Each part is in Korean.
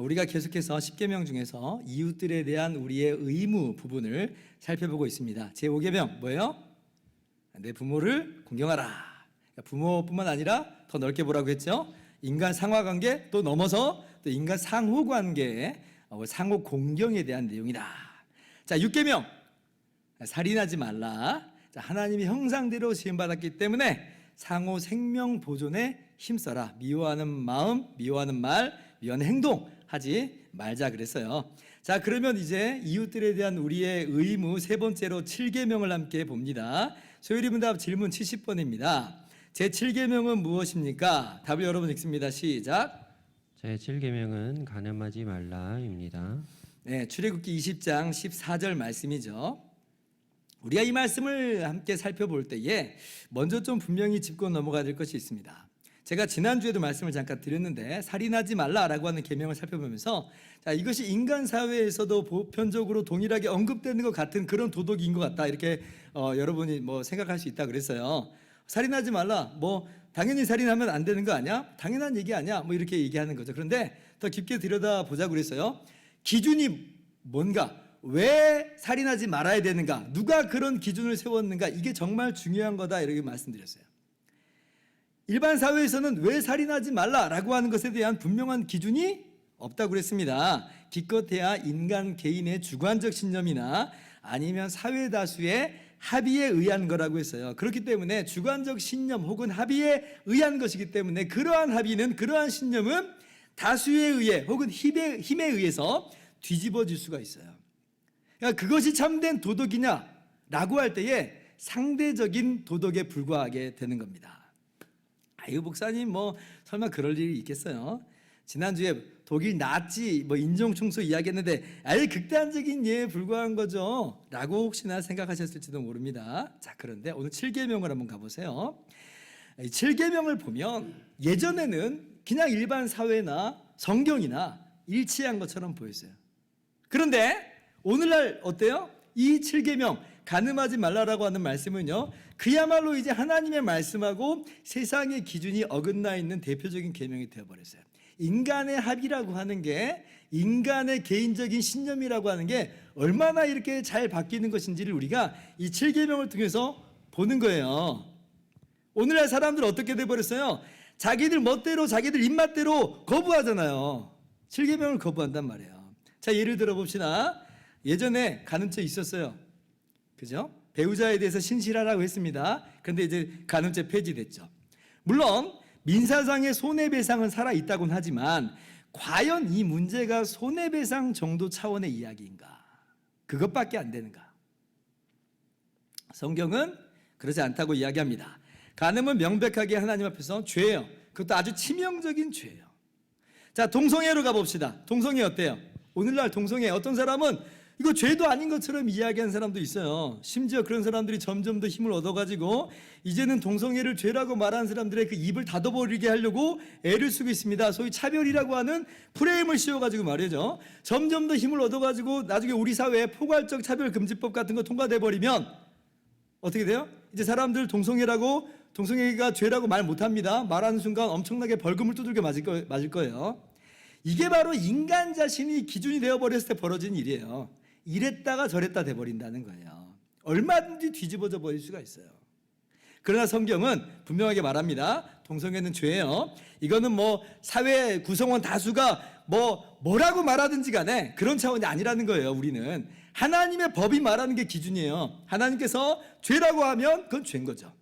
우리가 계속해서 10계명 중에서 이웃들에 대한 우리의 의무 부분을 살펴보고 있습니다. 제 5계명 뭐예요? 내 부모를 공경하라. 그러니까 부모뿐만 아니라 더 넓게 보라고 했죠. 인간 상하 관계 또 넘어서 또 인간 상호 관계, 어, 상호 공경에 대한 내용이다. 자, 6계명 살인하지 말라. 자, 하나님이 형상대로 지음 받았기 때문에 상호 생명 보존에 힘써라. 미워하는 마음, 미워하는 말, 미워하는 행동 하지 말자 그랬어요. 자, 그러면 이제 이웃들에 대한 우리의 의무 세 번째로 7계명을 함께 봅니다. 소율이 문답 질문 70번입니다. 제 7계명은 무엇입니까? 답을 여러분 읽습니다. 시작. 제 7계명은 가늠하지 말라입니다. 네, 출애굽기 20장 14절 말씀이죠. 우리가 이 말씀을 함께 살펴볼 때에 먼저 좀 분명히 짚고 넘어가야 될 것이 있습니다. 제가 지난주에도 말씀을 잠깐 드렸는데 살인하지 말라라고 하는 계명을 살펴보면서 자, 이것이 인간 사회에서도 보편적으로 동일하게 언급되는 것 같은 그런 도덕인 것 같다. 이렇게 어, 여러분이 뭐 생각할 수 있다 그랬어요. 살인하지 말라. 뭐 당연히 살인하면 안 되는 거 아니야? 당연한 얘기 아니야? 뭐 이렇게 얘기하는 거죠. 그런데 더 깊게 들여다 보자고 그랬어요. 기준이 뭔가? 왜 살인하지 말아야 되는가? 누가 그런 기준을 세웠는가? 이게 정말 중요한 거다 이렇게 말씀드렸어요. 일반 사회에서는 왜 살인하지 말라라고 하는 것에 대한 분명한 기준이 없다고 그랬습니다. 기껏해야 인간 개인의 주관적 신념이나 아니면 사회 다수의 합의에 의한 거라고 했어요. 그렇기 때문에 주관적 신념 혹은 합의에 의한 것이기 때문에 그러한 합의는 그러한 신념은 다수에 의해 혹은 힘에, 힘에 의해서 뒤집어질 수가 있어요. 그러니까 그것이 참된 도덕이냐라고 할 때에 상대적인 도덕에 불과하게 되는 겁니다. 아유 목사님 뭐 설마 그럴 일이 있겠어요? 지난주에 독일 나치 뭐 인종 충소 이야기했는데 아예 극단적인 예에 불과한 거죠. 라고 혹시나 생각하셨을지도 모릅니다. 자, 그런데 오늘 7계명을 한번 가 보세요. 이 7계명을 보면 예전에는 그냥 일반 사회나 성경이나 일치한 것처럼 보였어요. 그런데 오늘날 어때요? 이 7계명 가늠하지 말라라고 하는 말씀은요. 그야말로 이제 하나님의 말씀하고 세상의 기준이 어긋나 있는 대표적인 계명이 되어 버렸어요. 인간의 합의라고 하는 게 인간의 개인적인 신념이라고 하는 게 얼마나 이렇게 잘 바뀌는 것인지를 우리가 이 7계명을 통해서 보는 거예요. 오늘날 사람들 어떻게 돼 버렸어요? 자기들 멋대로 자기들 입맛대로 거부하잖아요. 7계명을 거부한단 말이에요. 자, 예를 들어 봅시다. 예전에 가늠죄 있었어요. 그죠? 배우자에 대해서 신실하라고 했습니다. 그런데 이제 가늠죄 폐지됐죠. 물론 민사상의 손해배상은 살아 있다곤 하지만 과연 이 문제가 손해배상 정도 차원의 이야기인가? 그것밖에 안 되는가? 성경은 그러지 않다고 이야기합니다. 간음은 명백하게 하나님 앞에서 죄예요. 그것도 아주 치명적인 죄예요. 자, 동성애로 가봅시다. 동성애 어때요? 오늘날 동성애 어떤 사람은 이거 죄도 아닌 것처럼 이야기하는 사람도 있어요. 심지어 그런 사람들이 점점 더 힘을 얻어가지고 이제는 동성애를 죄라고 말하는 사람들의 그 입을 닫아버리게 하려고 애를 쓰고 있습니다. 소위 차별이라고 하는 프레임을 씌워가지고 말이죠. 점점 더 힘을 얻어가지고 나중에 우리 사회에 포괄적 차별금지법 같은 거 통과돼 버리면 어떻게 돼요? 이제 사람들 동성애라고 동성애가 죄라고 말 못합니다. 말하는 순간 엄청나게 벌금을 두들겨 맞을, 거, 맞을 거예요. 이게 바로 인간 자신이 기준이 되어버렸을 때 벌어진 일이에요. 이랬다가 저랬다 돼버린다는 거예요. 얼마든지 뒤집어져 버릴 수가 있어요. 그러나 성경은 분명하게 말합니다. 동성애는 죄예요. 이거는 뭐 사회 구성원 다수가 뭐 뭐라고 말하든지 간에 그런 차원이 아니라는 거예요. 우리는 하나님의 법이 말하는 게 기준이에요. 하나님께서 죄라고 하면 그건 죄인 거죠.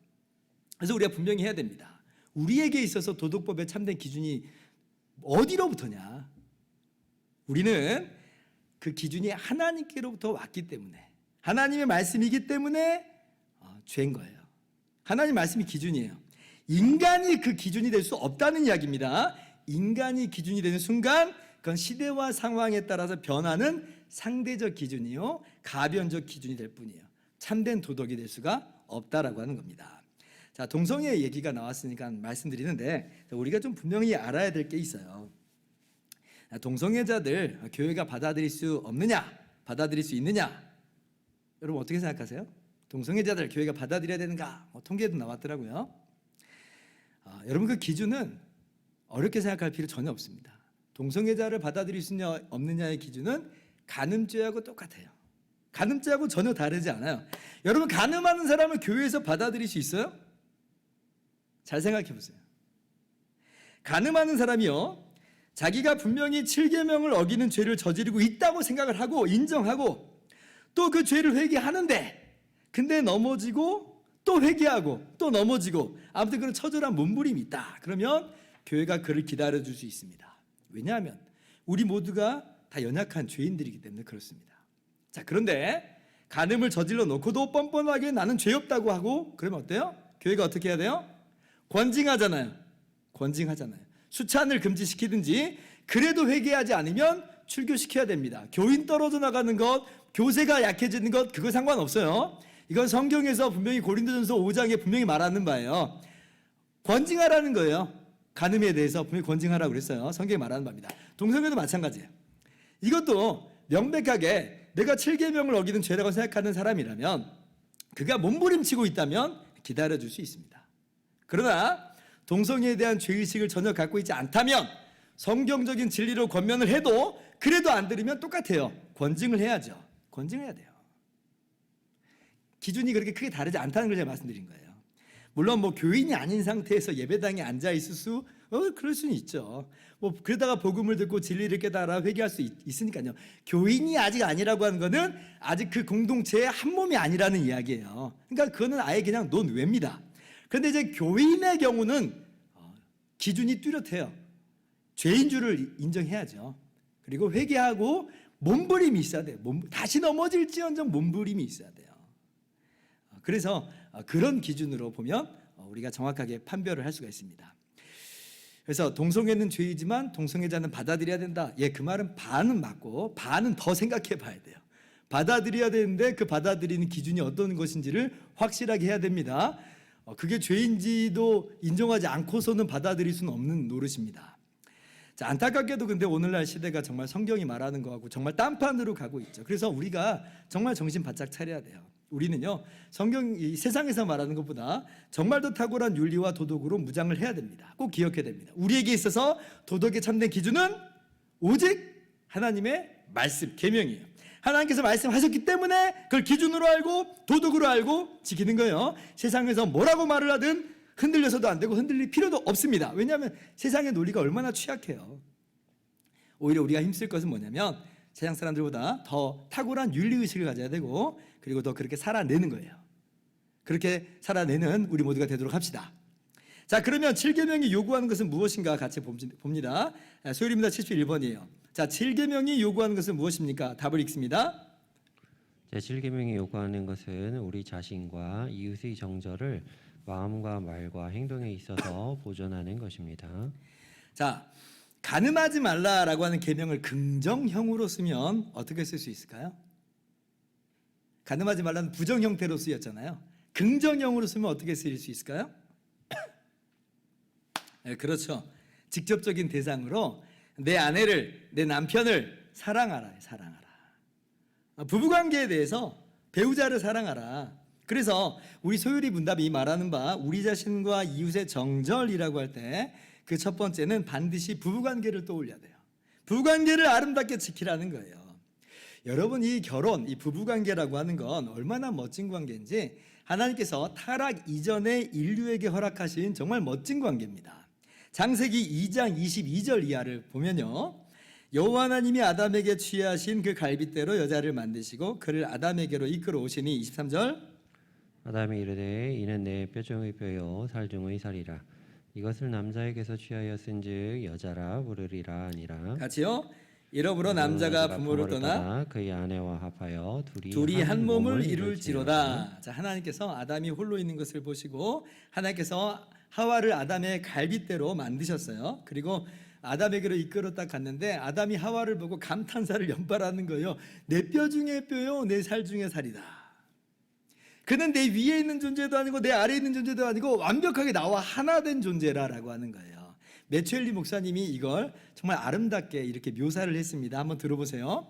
그래서 우리가 분명히 해야 됩니다. 우리에게 있어서 도덕법의 참된 기준이 어디로부터냐? 우리는 그 기준이 하나님께로부터 왔기 때문에 하나님의 말씀이기 때문에 어, 죄인 거예요. 하나님 말씀이 기준이에요. 인간이 그 기준이 될 수 없다는 이야기입니다. 인간이 기준이 되는 순간 그건 시대와 상황에 따라서 변하는 상대적 기준이요 가변적 기준이 될 뿐이에요. 참된 도덕이 될 수가 없다라고 하는 겁니다. 자, 동성애 얘기가 나왔으니까 말씀드리는데 우리가 좀 분명히 알아야 될 게 있어요. 동성애자들 교회가 받아들일 수 없느냐? 받아들일 수 있느냐? 여러분 어떻게 생각하세요? 동성애자들 교회가 받아들여야 되는가? 뭐 통계도 나왔더라고요. 아, 여러분 그 기준은 어렵게 생각할 필요 전혀 없습니다. 동성애자를 받아들일 수 있냐 없느냐의 기준은 간음죄하고 똑같아요. 간음죄하고 전혀 다르지 않아요. 여러분 간음하는 사람을 교회에서 받아들일 수 있어요? 잘 생각해 보세요. 간음하는 사람이요. 자기가 분명히 7계명을 어기는 죄를 저지르고 있다고 생각을 하고 인정하고 또 그 죄를 회개하는데 근데 넘어지고 또 회개하고 또 넘어지고 아무튼 그런 처절한 몸부림이 있다. 그러면 교회가 그를 기다려 줄 수 있습니다. 왜냐하면 우리 모두가 다 연약한 죄인들이기 때문에 그렇습니다. 자, 그런데 간음을 저질러 놓고도 뻔뻔하게 나는 죄 없다고 하고 그러면 어때요? 교회가 어떻게 해야 돼요? 권징하잖아요. 권징하잖아요. 수찬을 금지시키든지 그래도 회개하지 않으면 출교시켜야 됩니다. 교인 떨어져 나가는 것, 교세가 약해지는 것 그거 상관없어요. 이건 성경에서 분명히 고린도전서 5장에 분명히 말하는 바예요. 권징하라는 거예요. 간음에 대해서 분명히 권징하라고 그랬어요. 성경에 말하는 바입니다. 동성애도 마찬가지예요. 이것도 명백하게 내가 7계명을 어기는 죄라고 생각하는 사람이라면 그가 몸부림치고 있다면 기다려 줄 수 있습니다. 그러나 동성애에 대한 죄의식을 전혀 갖고 있지 않다면 성경적인 진리로 권면을 해도 그래도 안 들으면 똑같아요. 권징을 해야죠. 권징해야 돼요. 기준이 그렇게 크게 다르지 않다는 걸 제가 말씀드린 거예요. 물론 뭐 교인이 아닌 상태에서 예배당에 앉아 있을 수, 어 그럴 수는 있죠. 뭐 그러다가 복음을 듣고 진리를 깨달아 회개할 수 있, 있으니까요. 교인이 아직 아니라고 하는 거는 아직 그 공동체의 한 몸이 아니라는 이야기예요. 그러니까 그거는 아예 그냥 논외입니다. 그런데 이제 교인의 경우는 어, 기준이 뚜렷해요. 죄인 줄을 인정해야죠. 그리고 회개하고 몸부림이 있어야 돼요. 몸, 다시 넘어질지언정 몸부림이 있어야 돼요. 어, 그래서 어, 그런 기준으로 보면 어, 우리가 정확하게 판별을 할 수가 있습니다. 그래서 동성애는 죄이지만 동성애자는 받아들여야 된다. 예, 그 말은 반은 맞고 반은 더 생각해 봐야 돼요. 받아들여야 되는데 그 받아들이는 기준이 어떤 것인지를 확실하게 해야 됩니다. 어, 그게 죄인지도 인정하지 않고서는 받아들일 수는 없는 노릇입니다. 자, 안타깝게도 근데 오늘날 시대가 정말 성경이 말하는 거하고 정말 딴판으로 가고 있죠. 그래서 우리가 정말 정신 바짝 차려야 돼요. 우리는요, 성경 이 세상에서 말하는 것보다 정말 더 탁월한 윤리와 도덕으로 무장을 해야 됩니다. 꼭 기억해야 됩니다. 우리에게 있어서 도덕의 참된 기준은 오직 하나님의 말씀, 계명이에요. 하나님께서 말씀하셨기 때문에 그걸 기준으로 알고 도덕으로 알고 지키는 거예요. 세상에서 뭐라고 말을 하든 흔들려서도 안 되고 흔들릴 필요도 없습니다. 왜냐하면 세상의 논리가 얼마나 취약해요. 오히려 우리가 힘쓸 것은 뭐냐면 세상 사람들보다 더 탁월한 윤리 의식을 가져야 되고 그리고 더 그렇게 살아내는 거예요. 그렇게 살아내는 우리 모두가 되도록 합시다. 자, 그러면 7계명이 요구하는 것은 무엇인가 같이 봅니다. 소율입니다. 71번이에요. 자, 7계명이 요구하는 것은 무엇입니까? 답을 읽습니다. 제7계명이 요구하는 것은 우리 자신과 이웃의 정절을 마음과 말과 행동에 있어서 보존하는 것입니다. 자, 가늠하지 말라라고 하는 계명을 긍정형으로 쓰면 어떻게 쓸 수 있을까요? 가늠하지 말라는 부정 형태로 쓰였잖아요. 긍정형으로 쓰면 어떻게 쓰일 수 있을까요? 네, 그렇죠. 직접적인 대상으로 내 아내를 내 남편을 사랑하라, 사랑하라. 아, 부부 관계에 대해서 배우자를 사랑하라. 그래서 우리 소율이 문답이 말하는 바 우리 자신과 이웃의 정절이라고 할 때 그 첫 번째는 반드시 부부 관계를 떠올려야 돼요. 부부 관계를 아름답게 지키라는 거예요. 여러분 이 결혼, 이 부부 관계라고 하는 건 얼마나 멋진 관계인지 하나님께서 타락 이전에 인류에게 허락하신 정말 멋진 관계입니다. 장세기 2장 22절 이하를 보면요. 여호와 하나님이 아담에게 취하신 그 갈빗대로 여자를 만드시고 그를 아담에게로 이끌어 오시니 23절 아담이 이르되 이는 내 뼈중의 뼈요 살중의 살이라 이것을 남자에게서 취하였은즉 여자라 부르리라 아니라 같이요. 이러므로 남자가 부모를 떠나 그의 아내와 합하여 둘이, 둘이 한 몸을 이룰지로다. 이룰지로다. 자, 하나님께서 아담이 홀로 있는 것을 보시고 하나님께서 하와를 아담의 갈빗대로 만드셨어요. 그리고 아담에게로 이끌었다 갔는데 아담이 하와를 보고 감탄사를 연발하는 거예요. 내 뼈 중에 뼈요, 내 살 중에 살이다. 그는 내 위에 있는 존재도 아니고 내 아래에 있는 존재도 아니고 완벽하게 나와 하나 된 존재라라고 하는 거예요. 메추엘리 목사님이 이걸 정말 아름답게 이렇게 묘사를 했습니다. 한번 들어보세요.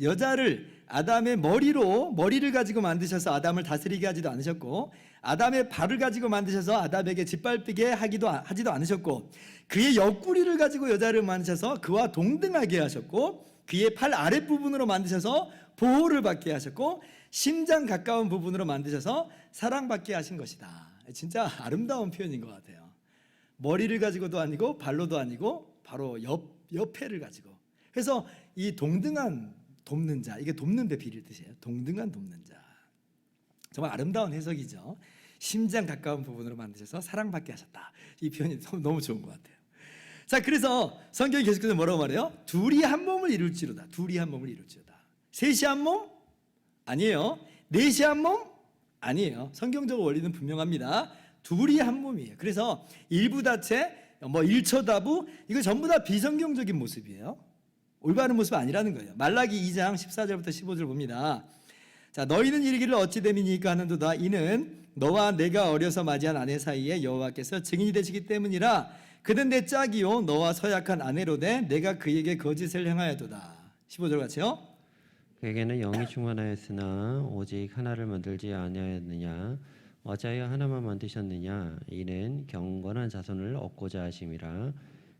여자를 아담의 머리로 머리를 가지고 만드셔서 아담을 다스리게 하지도 않으셨고 아담의 발을 가지고 만드셔서 아담에게 짓밟히게 하기도 하지도 않으셨고 그의 옆구리를 가지고 여자를 만드셔서 그와 동등하게 하셨고 그의 팔 아랫부분으로 만드셔서 보호를 받게 하셨고 심장 가까운 부분으로 만드셔서 사랑받게 하신 것이다. 진짜 아름다운 표현인 것 같아요. 머리를 가지고도 아니고 발로도 아니고 바로 옆 옆에를 가지고. 그래서 이 동등한 돕는 자 이게 돕는 데 비릴 뜻이에요. 동등한 돕는 자. 정말 아름다운 해석이죠. 심장 가까운 부분으로 만드셔서 사랑받게 하셨다. 이 표현이 너무- 좋은 것 같아요. 자, 그래서 성경이 계속해서 뭐라고 말해요? 둘이 한 몸을 이룰지로다. 둘이 한 몸을 이룰지로다. 셋이 한 몸? 아니에요. 넷이 한 몸? 아니에요. 성경적 원리는 분명합니다. 둘이 한 몸이에요. 그래서 일부 다체, 뭐 일처다부 이거 전부 다 비성경적인 모습이에요. 올바른 모습 아니라는 거예요. 말라기 2장 14절부터 15절 봅니다. 자, 너희는 이르기를 어찌 됨이니까 하는도다. 이는 너와 내가 어려서 맞이한 아내 사이에 여호와께서 증인이 되시기 때문이라. 그는 내 짝이요 너와 서약한 아내로되 내가 그에게 거짓을 행하여도다. 15절 같이요. 그에게는 영이 충만하였으나 오직 하나를 만들지 아니하였느냐 어찌하여 하나만 만드셨느냐 이는 경건한 자손을 얻고자 하심이라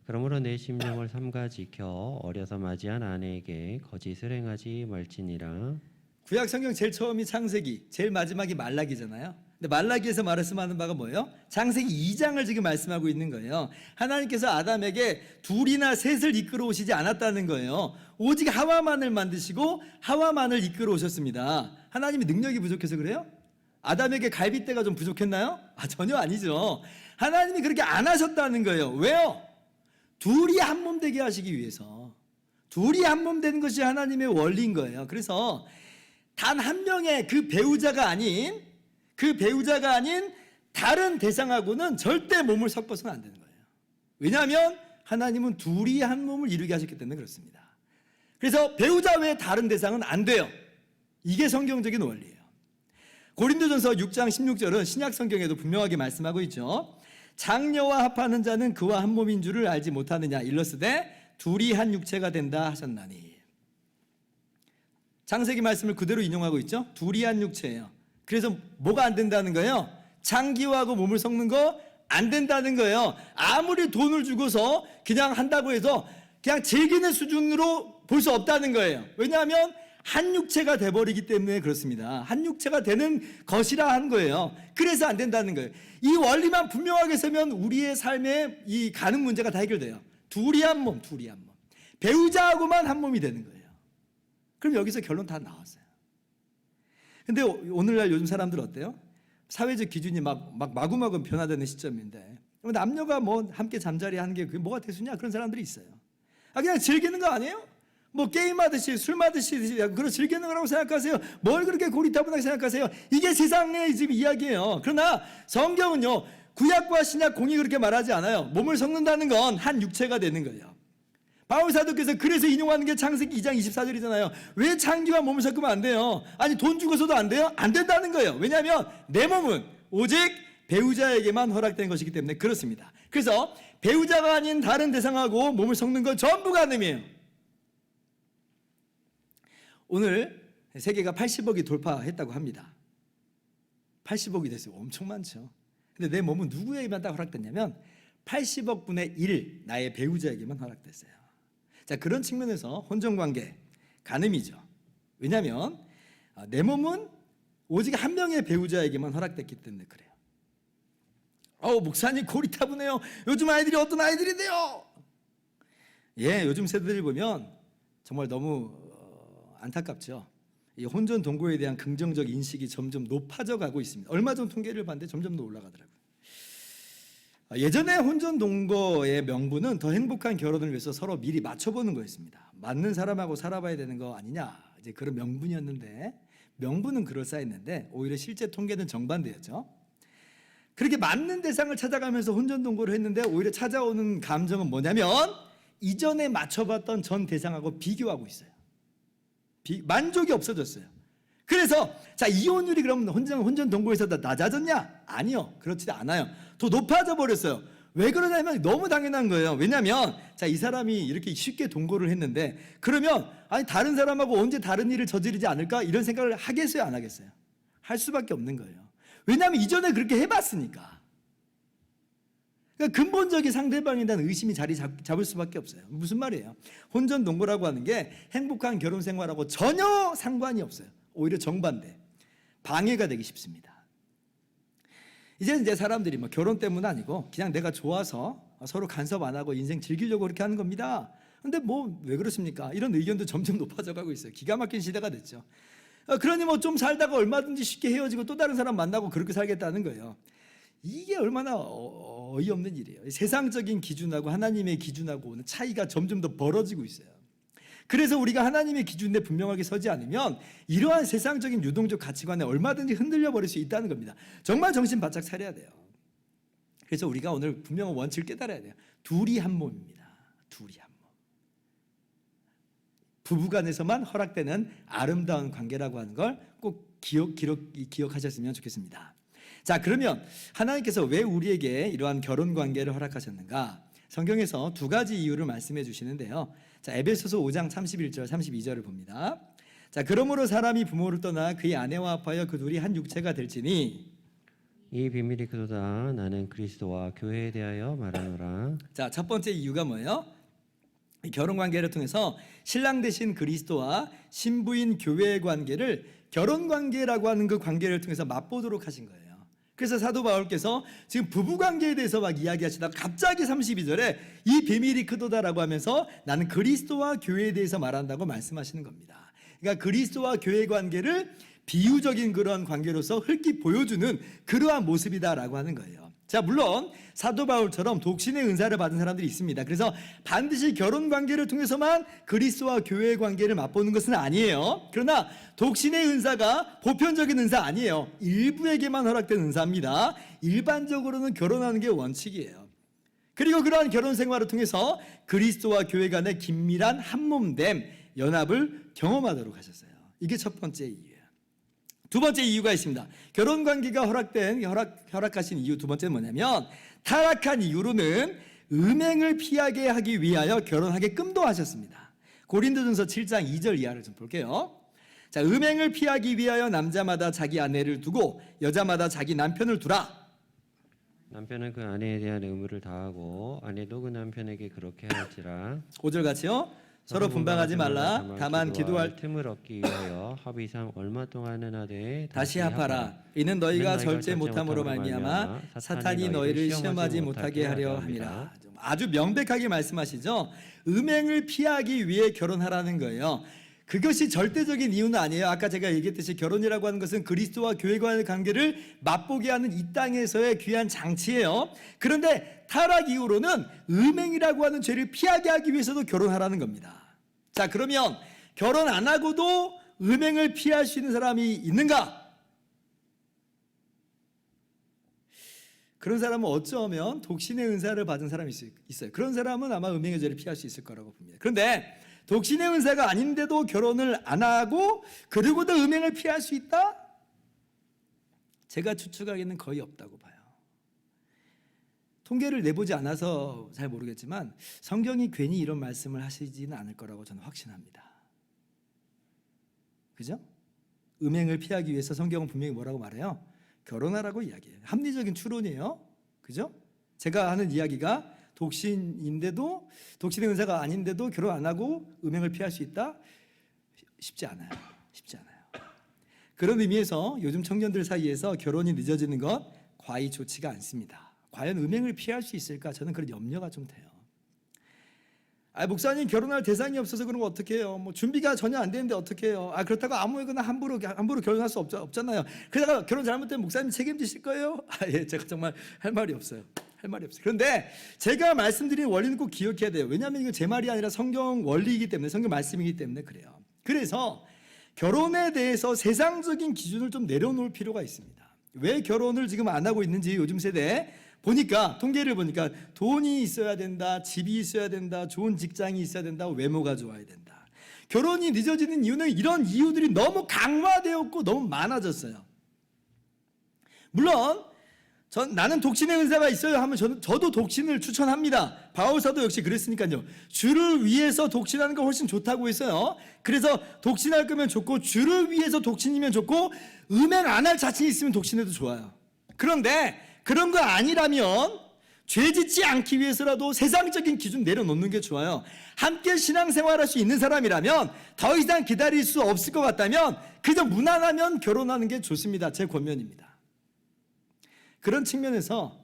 그러므로 내 심령을 삼가 지켜 어려서 맞이한 아내에게 거짓을 행하지 말지니라 구약 성경 제일 처음이 창세기, 제일 마지막이 말라기잖아요. 근데 말라기에서 말씀하는 바가 뭐예요? 창세기 2장을 지금 말씀하고 있는 거예요. 하나님께서 아담에게 둘이나 셋을 이끌어 오시지 않았다는 거예요. 오직 하와만을 만드시고 하와만을 이끌어 오셨습니다. 하나님이 능력이 부족해서 그래요? 아담에게 갈빗대가 좀 부족했나요? 아, 전혀 아니죠. 하나님이 그렇게 안 하셨다는 거예요. 왜요? 둘이 한 몸 되게 하시기 위해서. 둘이 한 몸 되는 것이 하나님의 원리인 거예요. 그래서 단 한 명의 그 배우자가 아닌 그 배우자가 아닌 다른 대상하고는 절대 몸을 섞어서는 안 되는 거예요. 왜냐하면 하나님은 둘이 한 몸을 이루게 하셨기 때문에 그렇습니다. 그래서 배우자 외에 다른 대상은 안 돼요. 이게 성경적인 원리예요. 고린도전서 6장 16절은 신약 성경에도 분명하게 말씀하고 있죠. 장녀와 합하는 자는 그와 한 몸인 줄을 알지 못하느냐 일러스되 둘이 한 육체가 된다 하셨나니. 창세기 말씀을 그대로 인용하고 있죠. 둘이 한 육체예요. 그래서 뭐가 안 된다는 거예요? 장기화하고 몸을 섞는 거 안 된다는 거예요. 아무리 돈을 주고서 그냥 한다고 해서 그냥 즐기는 수준으로 볼 수 없다는 거예요. 왜냐하면 한 육체가 돼버리기 때문에 그렇습니다. 한 육체가 되는 것이라 한 거예요. 그래서 안 된다는 거예요. 이 원리만 분명하게 서면 우리의 삶에 이 가는 문제가 다 해결돼요. 둘이 한 몸, 둘이 한 몸. 배우자하고만 한 몸이 되는 거예요. 그럼 여기서 결론 다 나왔어요. 근데 오- 오늘날 요즘 사람들 어때요? 사회적 기준이 막, 막 마구마구 변화되는 시점인데 남녀가 뭐 함께 잠자리 하는 게 그게 뭐가 대수냐 그런 사람들이 있어요. 아 그냥 즐기는 거 아니에요? 뭐 게임하듯이 술 마듯이 그런 즐기는 거라고 생각하세요. 뭘 그렇게 고리타분하게 생각하세요? 이게 세상의 지금 이야기예요. 그러나 성경은요 구약과 신약 공이 그렇게 말하지 않아요. 몸을 섞는다는 건 한 육체가 되는 거예요. 바울 사도께서 그래서 인용하는 게 창세기 2장 24절이잖아요. 왜 창기와 몸을 섞으면 안 돼요? 아니 돈 주고서도 안 돼요? 안 된다는 거예요. 왜냐하면 내 몸은 오직 배우자에게만 허락된 것이기 때문에 그렇습니다. 그래서 배우자가 아닌 다른 대상하고 몸을 섞는 건 전부 가늠이에요. 오늘 세계가 80억이 돌파했다고 합니다. 80억이 됐어요. 엄청 많죠. 근데 내 몸은 누구에게만 딱 허락됐냐면 80억 분의 1 나의 배우자에게만 허락됐어요. 자 그런 측면에서 혼전 관계 가늠이죠. 왜냐하면 아, 내 몸은 오직 한 명의 배우자에게만 허락됐기 때문에 그래요. 어우 목사님 고리타분해요. 요즘 아이들이 어떤 아이들인데요? 예, 요즘 세대들 보면 정말 너무 어, 안타깝죠. 이 혼전 동거에 대한 긍정적 인식이 점점 높아져 가고 있습니다. 얼마 전 통계를 봤는데 점점 더 올라가더라고요. 아, 예전에 혼전 동거의 명분은 더 행복한 결혼을 위해서 서로 미리 맞춰보는 거였습니다. 맞는 사람하고 살아봐야 되는 거 아니냐 이제 그런 명분이었는데 명분은 그럴싸했는데 오히려 실제 통계는 정반대였죠. 그렇게 맞는 대상을 찾아가면서 혼전 동거를 했는데 오히려 찾아오는 감정은 뭐냐면 이전에 맞춰봤던 전 대상하고 비교하고 있어요. 비- 만족이 없어졌어요. 그래서 자 이혼율이 그럼 혼전 혼전 동거에서 다 낮아졌냐? 아니요, 그렇지 않아요. 더 높아져 버렸어요. 왜 그러냐면 너무 당연한 거예요. 왜냐하면 자 이 사람이 이렇게 쉽게 동거를 했는데 그러면 아니 다른 사람하고 언제 다른 일을 저지르지 않을까 이런 생각을 하겠어요, 안 하겠어요? 할 수밖에 없는 거예요. 왜냐하면 이전에 그렇게 해봤으니까. 그러니까 근본적인 상대방에 대한 의심이 자리 잡, 잡을 수밖에 없어요. 무슨 말이에요? 혼전 동거라고 하는 게 행복한 결혼 생활하고 전혀 상관이 없어요. 오히려 정반대. 방해가 되기 쉽습니다. 이제 이제 사람들이 뭐 결혼 때문 아니고 그냥 내가 좋아서 서로 간섭 안 하고 인생 즐기려고 그렇게 하는 겁니다. 근데 뭐 왜 그렇습니까? 이런 의견도 점점 높아져 가고 있어요. 기가 막힌 시대가 됐죠. 어, 그러니 뭐 좀 살다가 얼마든지 쉽게 헤어지고 또 다른 사람 만나고 그렇게 살겠다는 거예요. 이게 얼마나 어- 어이없는 일이에요. 세상적인 기준하고 하나님의 기준하고는 차이가 점점 더 벌어지고 있어요. 그래서 우리가 하나님의 기준에 분명하게 서지 않으면 이러한 세상적인 유동적 가치관에 얼마든지 흔들려 버릴 수 있다는 겁니다. 정말 정신 바짝 차려야 돼요. 그래서 우리가 오늘 분명한 원칙을 깨달아야 돼요. 둘이 한 몸입니다. 둘이 한 몸. 부부간에서만 허락되는 아름다운 관계라고 하는 걸 꼭 기억 기록 기억하셨으면 좋겠습니다. 자, 그러면 하나님께서 왜 우리에게 이러한 결혼 관계를 허락하셨는가? 성경에서 두 가지 이유를 말씀해 주시는데요. 자, 에베소서 5장 31절 32절을 봅니다. 자, 그러므로 사람이 부모를 떠나 그의 아내와 합하여 그 둘이 한 육체가 될지니 이 비밀이 그도다 나는 그리스도와 교회에 대하여 말하노라 자, 첫 번째 이유가 뭐예요? 이 결혼 관계를 통해서 신랑 대신 그리스도와 신부인 교회의 관계를 결혼 관계라고 하는 그 관계를 통해서 맛보도록 하신 거예요. 그래서 사도 바울께서 지금 부부 관계에 대해서 막 이야기하시다가 갑자기 32절에 이 비밀이 크도다라고 하면서 나는 그리스도와 교회에 대해서 말한다고 말씀하시는 겁니다. 그러니까 그리스도와 교회 관계를 비유적인 그런 관계로서 흙이 보여주는 그러한 모습이다라고 하는 거예요. 자, 물론 사도 바울처럼 독신의 은사를 받은 사람들이 있습니다. 그래서 반드시 결혼 관계를 통해서만 그리스도와 교회의 관계를 맛보는 것은 아니에요. 그러나 독신의 은사가 보편적인 은사 아니에요. 일부에게만 허락된 은사입니다. 일반적으로는 결혼하는 게 원칙이에요. 그리고 그러한 결혼 생활을 통해서 그리스도와 교회 간의 긴밀한 한몸됨, 연합을 경험하도록 하셨어요. 이게 첫 번째 이유예요. 두 번째 이유가 있습니다. 결혼 관계가 허락된 허락 허락하신 이유 두 번째는 뭐냐면 타락한 이유로는 음행을 피하게 하기 위하여 결혼하게끔도 하셨습니다. 고린도전서 7장 2절 이하를 좀 볼게요. 자, 음행을 피하기 위하여 남자마다 자기 아내를 두고 여자마다 자기 남편을 두라. 남편은 그 아내에 대한 의무를 다하고 아내도 그 남편에게 그렇게 할지라 5절 같이요. 서로 분방하지 말라. 다만 기도할 틈을 얻기 위하여 합의상 얼마 동안은 하되 다시 합하라. 이는 너희가 절제 못함으로 말미암아 사탄이 너희를 시험하지 못하게 하려 함이라. 아주 명백하게 말씀하시죠. 음행을 피하기 위해 결혼하라는 거예요. 그것이 절대적인 이유는 아니에요. 아까 제가 얘기했듯이 결혼이라고 하는 것은 그리스도와 교회과의 관계를 맛보게 하는 이 땅에서의 귀한 장치예요. 그런데 타락 이후로는 음행이라고 하는 죄를 피하게 하기 위해서도 결혼하라는 겁니다. 자, 그러면 결혼 안 하고도 음행을 피할 수 있는 사람이 있는가? 그런 사람은 어쩌면 독신의 은사를 받은 사람이 있- 있어요. 그런 사람은 아마 음행의 죄를 피할 수 있을 거라고 봅니다. 그런데 독신의 은사가 아닌데도 결혼을 안 하고 그리고도 음행을 피할 수 있다? 제가 추측하기에는 거의 없다고 봐요. 통계를 내보지 않아서 잘 모르겠지만 성경이 괜히 이런 말씀을 하시지는 않을 거라고 저는 확신합니다. 그죠? 음행을 피하기 위해서 성경은 분명히 뭐라고 말해요? 결혼하라고 이야기해요. 합리적인 추론이에요. 그죠? 제가 하는 이야기가 독신인데도 독신의 은사가 아닌데도 결혼 안 하고 음행을 피할 수 있다? 쉽지 않아요. 쉽지 않아요. 그런 의미에서 요즘 청년들 사이에서 결혼이 늦어지는 것 과히 좋지가 않습니다. 과연 음행을 피할 수 있을까? 저는 그런 염려가 좀 돼요. 아 목사님 결혼할 대상이 없어서 그런 거 어떻게 해요? 뭐 준비가 전혀 안 되는데 어떻게 해요? 아 그렇다고 아무거나 함부로 함부로 결혼할 수 없, 잖아요 그러다가 결혼 잘못되면 목사님 책임지실 거예요? 아 예 제가 정말 할 말이 없어요. 할 말이 없어요. 그런데 제가 말씀드린 원리는 꼭 기억해야 돼요. 왜냐하면 이거 제 말이 아니라 성경 원리이기 때문에 성경 말씀이기 때문에 그래요. 그래서 결혼에 대해서 세상적인 기준을 좀 내려놓을 필요가 있습니다. 왜 결혼을 지금 안 하고 있는지 요즘 세대 보니까 통계를 보니까 돈이 있어야 된다, 집이 있어야 된다, 좋은 직장이 있어야 된다, 외모가 좋아야 된다. 결혼이 늦어지는 이유는 이런 이유들이 너무 강화되었고 너무 많아졌어요. 물론 전 나는 독신의 은사가 있어요 하면 저는 저도 독신을 추천합니다. 바울사도 역시 그랬으니까요. 주를 위해서 독신하는 거 훨씬 좋다고 했어요. 그래서 독신할 거면 좋고 주를 위해서 독신이면 좋고 음행 안 할 자신이 있으면 독신해도 좋아요. 그런데 그런 거 아니라면 죄 짓지 않기 위해서라도 세상적인 기준 내려놓는 게 좋아요. 함께 신앙생활할 수 있는 사람이라면 더 이상 기다릴 수 없을 것 같다면 그저 무난하면 결혼하는 게 좋습니다. 제 권면입니다. 그런 측면에서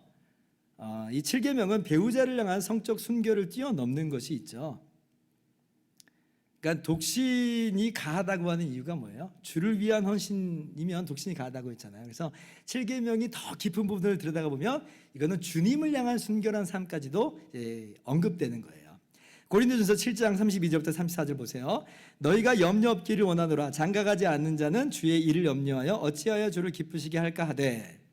어, 이 7계명은 배우자를 향한 성적 순결을 뛰어넘는 것이 있죠. 그러니까 독신이 가하다고 하는 이유가 뭐예요? 주를 위한 헌신이면 독신이 가하다고 했잖아요. 그래서 7계명이 더 깊은 부분을 들여다가 보면 이거는 주님을 향한 순결한 삶까지도 예, 언급되는 거예요. 고린도전서 7장 32절부터 34절 보세요. 너희가 염려 없기를 원하노라 장가가지 않는 자는 주의 일을 염려하여 어찌하여 주를 기쁘시게 할까 하되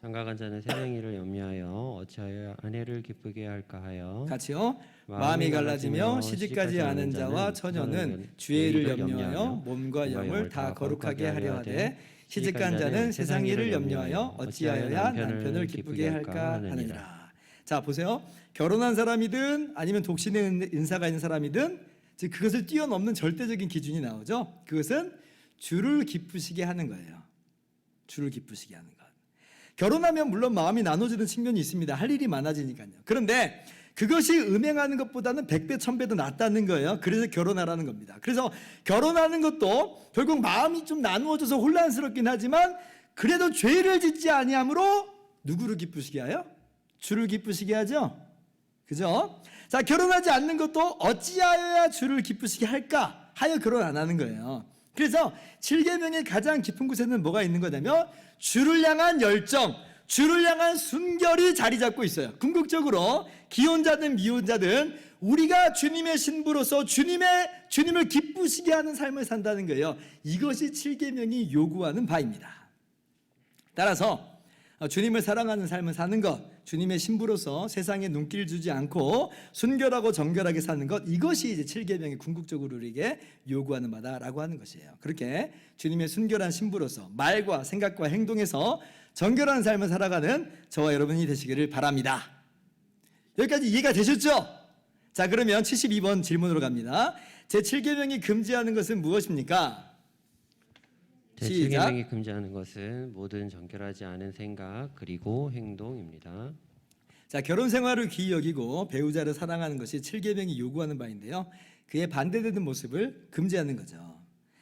장가간 자는 새내기를 염려하여 어찌하여 아내를 기쁘게 할까 하여 같이요. 마음이 갈라지며 시집가지 않은 자와 처녀는 주의 일을 염려하여 몸과 영을 다 거룩하게 하려 하되 시집간 자는 세상 일을 염려하여 어찌하여야 남편을 기쁘게 할까 하느니라. 자 보세요. 결혼한 사람이든 아니면 독신의 은- 은사가 있는 사람이든 즉 그것을 뛰어넘는 절대적인 기준이 나오죠. 그것은 주를 기쁘시게 하는 거예요. 주를 기쁘시게 하는 것. 결혼하면 물론 마음이 나눠지는 측면이 있습니다. 할 일이 많아지니까요. 그런데 그것이 음행하는 것보다는 100배, 1000배도 낫다는 거예요. 그래서 결혼하라는 겁니다. 그래서 결혼하는 것도 결국 마음이 좀 나누어져서 혼란스럽긴 하지만 그래도 죄를 짓지 아니함으로 누구를 기쁘시게 하여? 주를 기쁘시게 하죠. 그죠? 자, 결혼하지 않는 것도 어찌하여야 주를 기쁘시게 할까? 하여 결혼 안 하는 거예요. 그래서 7계명의 가장 깊은 곳에는 뭐가 있는 거냐면 주를 향한 열정, 주를 향한 순결이 자리 잡고 있어요. 궁극적으로 기혼자든 미혼자든 우리가 주님의 신부로서 주님의 주님을 기쁘시게 하는 삶을 산다는 거예요. 이것이 7계명이 요구하는 바입니다. 따라서 어, 주님을 사랑하는 삶을 사는 것, 주님의 신부로서 세상에 눈길 주지 않고 순결하고 정결하게 사는 것, 이것이 이제 7계명이 궁극적으로 우리에게 요구하는 바다라고 하는 것이에요. 그렇게 주님의 순결한 신부로서 말과 생각과 행동에서 정결한 삶을 살아가는 저와 여러분이 되시기를 바랍니다. 여기까지 이해가 되셨죠? 자, 그러면 72번 질문으로 갑니다. 제 7계명이 금지하는 것은 무엇입니까? 제7계명이 금지하는 것은 모든 정결하지 않은 생각 그리고 행동입니다. 자, 결혼 생활을 귀히 여기고 배우자를 사랑하는 것이 7계명이 요구하는 바인데요. 그에 반대되는 모습을 금지하는 거죠.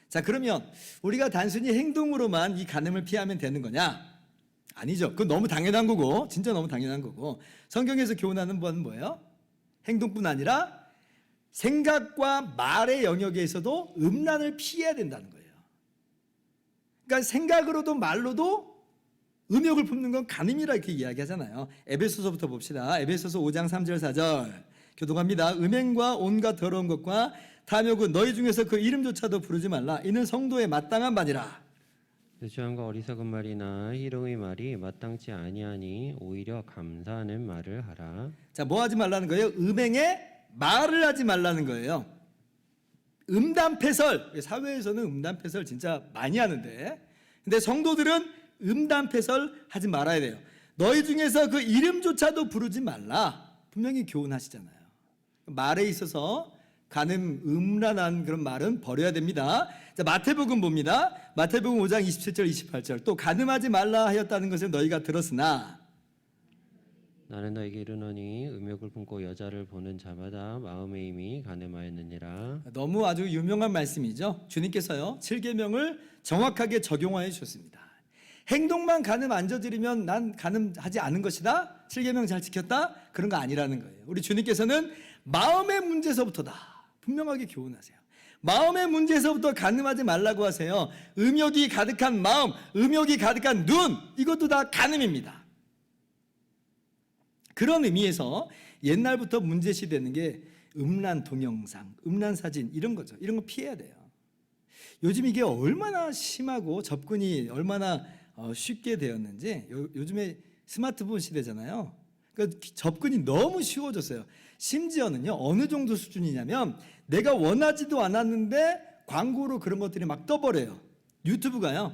자, 그러면 우리가 단순히 행동으로만 이 간음을 피하면 되는 거냐? 아니죠. 그건 너무 당연한 거고, 진짜 너무 당연한 거고. 성경에서 교훈하는 바는 뭐예요? 행동뿐 아니라 생각과 말의 영역에서도 음란을 피해야 된다는 거예요. 그러니까 생각으로도 말로도 음욕을 품는 건 간음이라 이렇게 이야기하잖아요. 에베소서부터 봅시다. 에베소서 5장 3절 4절 교동합니다. 음행과 온갖 더러운 것과 탐욕은 너희 중에서 그 이름조차도 부르지 말라. 이는 성도에 마땅한 바니라. 유치함과 어리석은 말이나 희롱의 말이 마땅치 아니하니 오히려 감사하는 말을 하라. 자, 뭐 하지 말라는 거예요? 음행에 말을 하지 말라는 거예요. 음담패설. 사회에서는 음담패설 진짜 많이 하는데. 근데 성도들은 음담패설 하지 말아야 돼요. 너희 중에서 그 이름조차도 부르지 말라. 분명히 교훈하시잖아요. 말에 있어서 가늠 음란한 그런 말은 버려야 됩니다. 자, 마태복음 봅니다. 마태복음 5장 27절 28절. 또 가늠하지 말라 하였다는 것을 너희가 들었으나 나는 너에게 이르노니 음욕을 품고 여자를 보는 자마다 마음의 힘이 가늠하였느니라. 너무 아주 유명한 말씀이죠. 주님께서요. 7계명을 정확하게 적용하여 주셨습니다. 행동만 가늠 안 저지르면 난 가늠하지 않은 것이다. 7계명 잘 지켰다. 그런 거 아니라는 거예요. 우리 주님께서는 마음의 문제서부터다. 분명하게 교훈하세요. 마음의 문제에서부터 가늠하지 말라고 하세요. 음욕이 가득한 마음, 음욕이 가득한 눈, 이것도 다 가늠입니다. 그런 의미에서 옛날부터 문제시 되는 게 음란 동영상, 음란 사진 이런 거죠. 이런 거 피해야 돼요. 요즘 이게 얼마나 심하고 접근이 얼마나 어, 쉽게 되었는지 요, 요즘에 스마트폰 시대잖아요. 그러니까 접근이 너무 쉬워졌어요. 심지어는요 어느 정도 수준이냐면 내가 원하지도 않았는데 광고로 그런 것들이 막 떠버려요. 유튜브가요.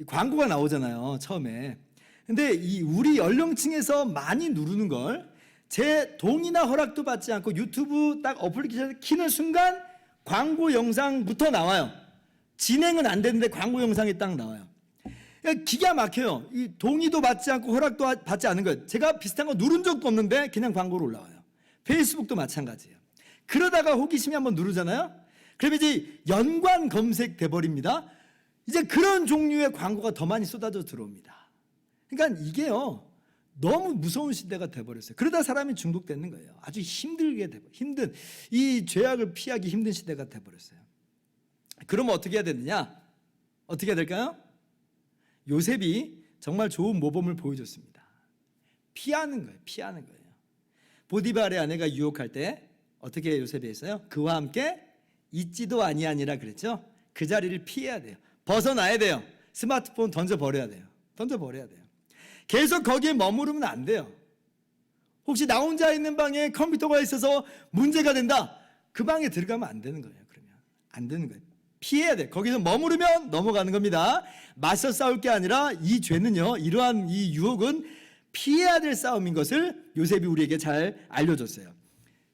이 광고가 나오잖아요 처음에. 근데 이 우리 연령층에서 많이 누르는 걸 제 동의나 허락도 받지 않고 유튜브 딱 어플리케이션을 키는 순간 광고 영상부터 나와요. 진행은 안 되는데 광고 영상이 딱 나와요. 그러니까 기가 막혀요. 이 동의도 받지 않고 허락도 하- 받지 않은 것. 제가 비슷한 거 누른 적도 없는데 그냥 광고로 올라와요. 페이스북도 마찬가지예요. 그러다가 호기심이 한번 누르잖아요. 그러면 이제 연관 검색 돼 버립니다. 이제 그런 종류의 광고가 더 많이 쏟아져 들어옵니다. 그러니까 이게요. 너무 무서운 시대가 돼 버렸어요. 그러다 사람이 중독되는 거예요. 아주 힘들게 돼 힘든 이 죄악을 피하기 힘든 시대가 돼 버렸어요. 그러면 어떻게 해야 되느냐? 어떻게 해야 될까요? 요셉이 정말 좋은 모범을 보여줬습니다. 피하는 거예요. 피하는 거예요. 보디발의 아내가 유혹할 때 어떻게 요셉이 했어요? 그와 함께 있지도 아니하니라 그랬죠. 그 자리를 피해야 돼요. 벗어나야 돼요. 스마트폰 던져 버려야 돼요. 던져 버려야 돼요. 계속 거기에 머무르면 안 돼요. 혹시 나 혼자 있는 방에 컴퓨터가 있어서 문제가 된다. 그 방에 들어가면 안 되는 거예요. 그러면 안 되는 거예요. 피해야 돼. 거기서 머무르면 넘어가는 겁니다. 맞서 싸울 게 아니라 이 죄는요. 이러한 이 유혹은 피해야 될 싸움인 것을 요셉이 우리에게 잘 알려줬어요.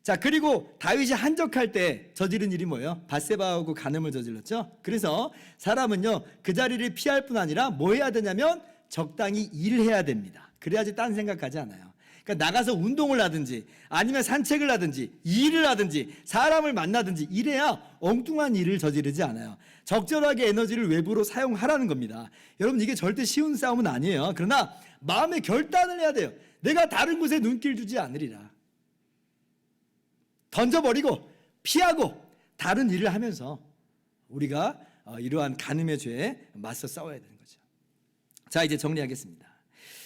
자 그리고 다윗이 한적할 때 저지른 일이 뭐예요? 바세바하고 간음을 저질렀죠. 그래서 사람은요 그 자리를 피할 뿐 아니라 뭐 해야 되냐면 적당히 일해야 됩니다. 그래야지 딴 생각하지 않아요. 그러니까 나가서 운동을 하든지 아니면 산책을 하든지 일을 하든지 사람을 만나든지 이래야 엉뚱한 일을 저지르지 않아요. 적절하게 에너지를 외부로 사용하라는 겁니다. 여러분 이게 절대 쉬운 싸움은 아니에요. 그러나 마음의 결단을 해야 돼요. 내가 다른 곳에 눈길 두지 않으리라. 던져버리고 피하고 다른 일을 하면서 우리가 어, 이러한 간음의 죄에 맞서 싸워야 되는 거죠. 자 이제 정리하겠습니다.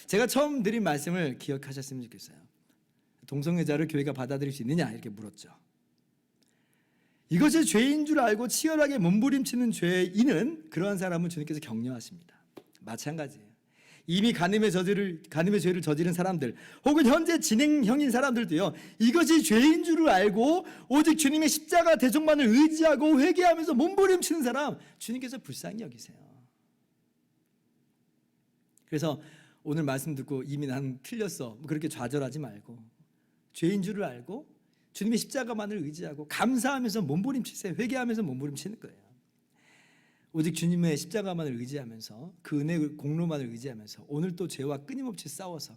제가 처음 드린 말씀을 기억하셨으면 좋겠어요. 동성애자를 교회가 받아들일 수 있느냐 이렇게 물었죠. 이것이 죄인 줄 알고 치열하게 몸부림치는 죄인은 그러한 사람은 주님께서 격려하십니다. 마찬가지예요. 이미 간음의 저지를 간음의 죄를 저지른 사람들 혹은 현재 진행형인 사람들도요. 이것이 죄인 줄을 알고 오직 주님의 십자가 대속만을 의지하고 회개하면서 몸부림치는 사람 주님께서 불쌍히 여기세요. 그래서 오늘 말씀 듣고 이미 난 틀렸어. 뭐 그렇게 좌절하지 말고 죄인 줄을 알고 주님의 십자가만을 의지하고 감사하면서 몸부림치세요. 회개하면서 몸부림치는 거예요. 오직 주님의 십자가만을 의지하면서 그 은혜 공로만을 의지하면서 오늘 또 죄와 끊임없이 싸워서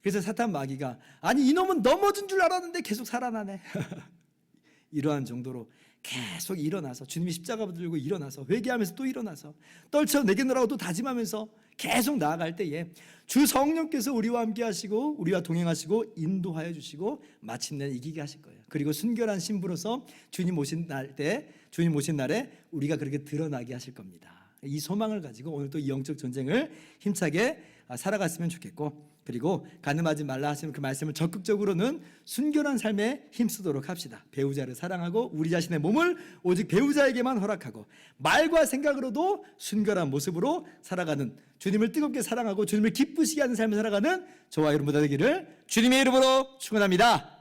그래서 사탄 마귀가 아니 이놈은 넘어진 줄 알았는데 계속 살아나네. 이러한 정도로 계속 일어나서 주님이 십자가 들고 일어나서 회개하면서 또 일어나서 떨쳐 내게노라고 또 다짐하면서 계속 나아갈 때에 주 성령께서 우리와 함께 하시고 우리와 동행하시고 인도하여 주시고 마침내 이기게 하실 거예요. 그리고 순결한 신부로서 주님 오신 날 때 주님 오신 날에 우리가 그렇게 드러나게 하실 겁니다. 이 소망을 가지고 오늘 또이 영적 전쟁을 힘차게 아, 살아갔으면 좋겠고 그리고 가늠하지 말라 하시는 그 말씀을 적극적으로는 순결한 삶에 힘쓰도록 합시다. 배우자를 사랑하고 우리 자신의 몸을 오직 배우자에게만 허락하고 말과 생각으로도 순결한 모습으로 살아가는 주님을 뜨겁게 사랑하고 주님을 기쁘시게 하는 삶을 살아가는 저와 여러분 되기를 주님의 이름으로 축원합니다.